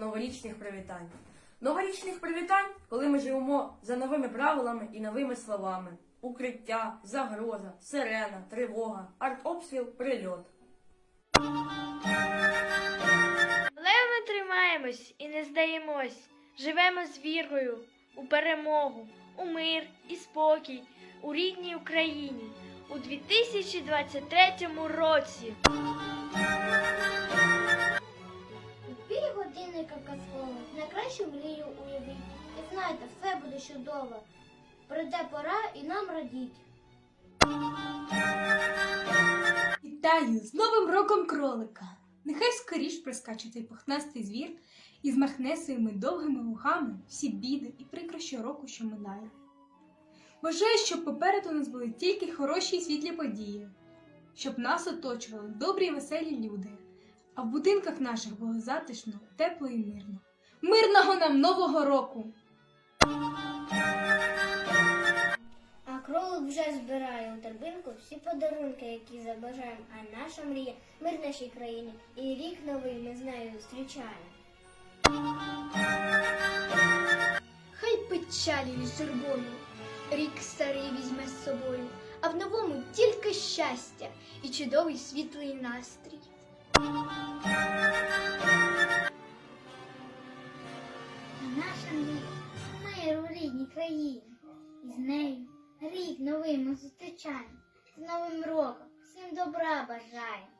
новорічних привітань. Новорічних привітань, коли ми живемо за новими правилами і новими словами. Укриття, загроза, сирена, тривога, артобстріл, прильот. Але ми тримаємось і не здаємось. Живемо з вірою у перемогу, у мир і спокій у рідній Україні у 2023 році. Найкращу мрію уявіть. І знайте, все буде чудово. Прийде пора і нам радіть. Вітаю з Новим роком кролика! Нехай скоріш прискаче цей пухнастий звір і змахне своїми довгими вухами всі біди і прикрощі року, що минає. Бажаю, щоб попереду нас були тільки хороші і світлі події, щоб нас оточували добрі і веселі люди, а в будинках наших було затишно, тепло і мирно. Мирного нам нового року! А кролик вже збирає у торбинку всі подарунки, які забажаємо. А наша мрія мир нашій країні. І рік новий ми з нею зустрічаємо. Хай печалі з журбою, рік старий візьме з собою, а в новому тільки щастя і чудовий світлий настрій. Країні. І з нею рік новий ми зустрічаємо. З Новим роком всім добра бажаємо.